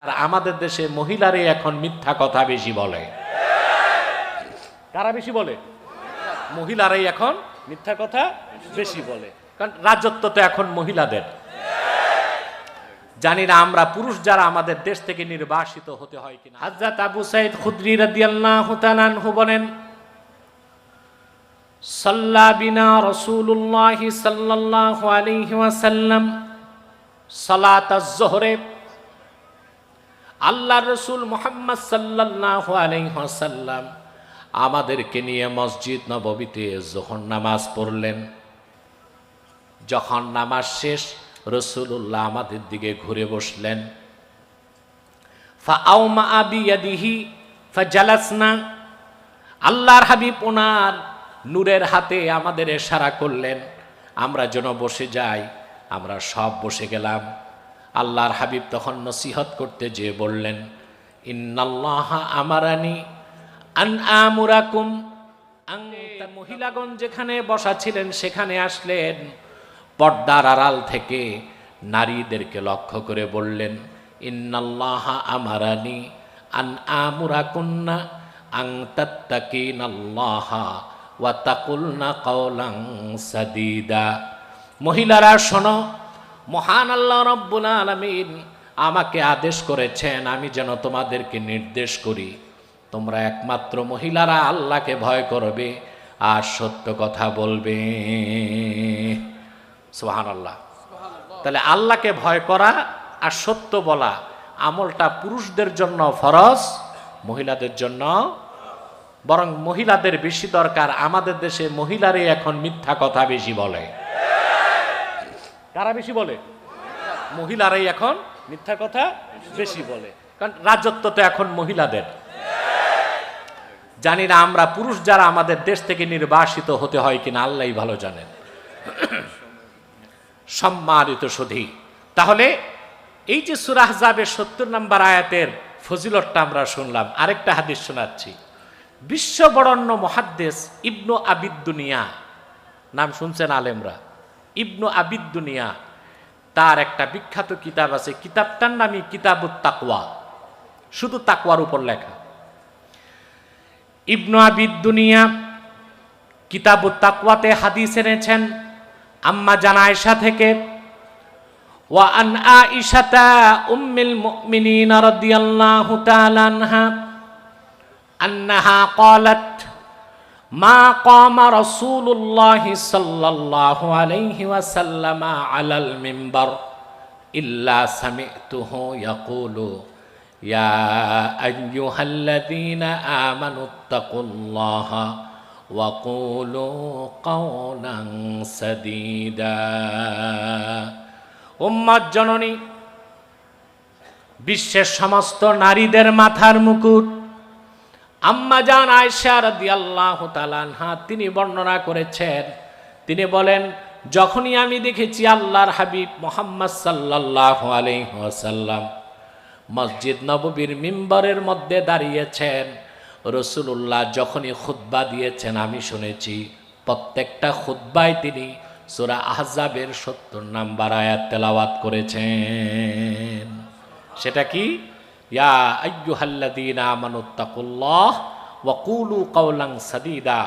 আর আমাদের দেশে মহিলারে এখন মিথ্যা কথা বেশি বলে। কারা বেশি বলে? মহিলারাই এখন মিথ্যা কথা বেশি বলে। কারণ রাজত্ব তো এখন মহিলাদের। জানি না আমরা পুরুষ যারা আমাদের দেশ থেকে নির্বাসিত হতে হয় কিনা। হাজরত আবু সাইদ খুদরি রাদিয়াল্লাহু আনহু বলেন, সাল্লা বিনা রাসূলুল্লাহ সাল্লাল্লাহু আলাইহি ওয়াসাল্লাম সালাত আজ-জোহরে আল্লাহ রসুল মোহাম্মদ সাল্লাল্লাহু আলাইহি ওয়াসাল্লাম আমাদেরকে নিয়ে মসজিদ নববীতে যখন নামাজ পড়লেন। যখন নামাজ শেষ রসুল্লাহ আমাদের দিকে ঘুরে বসলেন। ফাজালাসনা, আল্লাহর হাবিব ওনার নূরের হাতে আমাদের এশারা করলেন, আমরা যেন বসে যাই, আমরা সব বসে গেলাম। আল্লাহর হাবিব তখন নসিহত করতে যেয়ে বললেন ইন্নাল্লাহ আমারানি আন আমুরাকুম। মহিলাগণ যেখানে বসা ছিলেন সেখানে আসলেন। পর্দার আড়াল থেকে নারীদেরকে লক্ষ্য করে বললেন ইন্নাল্লাহ আমারানি আন আমুরাকুন্না আং তাত্তাকিনাল্লাহ ওয়া তাকুলনা কাওলাং সাদিদা। মহিলারা শোনো মহান আল্লাহ রব্বুল আলামিন আমাকে আদেশ করেছেন আমি যেন তোমাদেরকে নির্দেশ করি। তোমরা একমাত্র মহিলারা আল্লাহকে ভয় করবে আর সত্য কথা বলবে। সোহান আল্লাহ তাহলে আল্লাহকে ভয় করা আর সত্য বলা আমলটা পুরুষদের জন্য ফরজ মহিলাদের জন্য বরং মহিলাদের বেশি দরকার। আমাদের দেশে মহিলারই এখন মিথ্যা কথা বেশি বলে। কারা বেশি বলে? মহিলারাই এখন মিথ্যা কথা বেশি বলে। কারণ রাজত্ব তো এখন মহিলাদের। জানি না আমরা পুরুষ যারা আমাদের দেশ থেকে নির্বাসিত হতে হয় কিনা আল্লাহ ভালো জানেন। সম্মানিত সুধী, তাহলে এই যে সুরাহ যাবে সত্তর নম্বর আয়াতের ফজিলতটা আমরা শুনলাম, আরেকটা হাদিস শোনাচ্ছি। বিশ্ববরণ্য মহাদ্দেশ ইবনু আবিদ দুনিয়া, নাম শুনছেন আলেমরা। ইবনু আবিদ দুনিয়া তার একটা বিখ্যাত কিতাব আছে কিতাবটার নামই কিতাবুত তাকওয়া শুধু তাকওয়ার উপর লেখা ইবনু আবিদ দুনিয়া কিতাবুত তাকওয়াতে হাদিস এনেছেন আম্মা জানায়শা থেকে ওয়া আন আইশাতা উম্মিল মুমিনিন রাদিয়াল্লাহু তাআলা আনহা أنها قالت মা কমা রসুল্লাহ সাল্লাহ আলাইহি ওয়াসাল্লামা আলাল মিম্বর ইল্লা সামিতুহ ইয়াকুলু, ইয়া আইয়ুহাল্লাযীনা আমানুত্তাকুল্লাহ ওয়া কুলু কাওলান সাদীদা। উম্মত জননী, বিশ্বের সমস্ত নারীদের মাথার মুকুট আম্মা জান আয়সা রাদিয়াল্লাহু তাআলা আনহা, তিনি বর্ণনা করেছেন। তিনি বলেন, যখনই আমি দেখেছি আল্লাহর হাবিব মোহাম্মদ সাল্লাল্লাহু আলাইহি ওয়াসাল্লাম মসজিদ নববীর মিম্বরের মধ্যে দাঁড়িয়েছেন, রসুলুল্লাহ যখনই খুতবা দিয়েছেন, আমি শুনেছি প্রত্যেকটা খুতবায় তিনি সূরা আহজাবের সত্তর নাম্বার আয়াত তেলাওয়াত করেছেন। সেটা কি? ইয়া আইয়ুহাল্লাযীনা আমানুত্তাকুল্লাহ ওয়াকুলু সাদিদা সাদীদা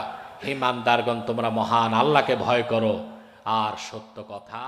ইমানদারগণ, তোমরা মহান আল্লাহকে ভয় করো। আর সত্য কথা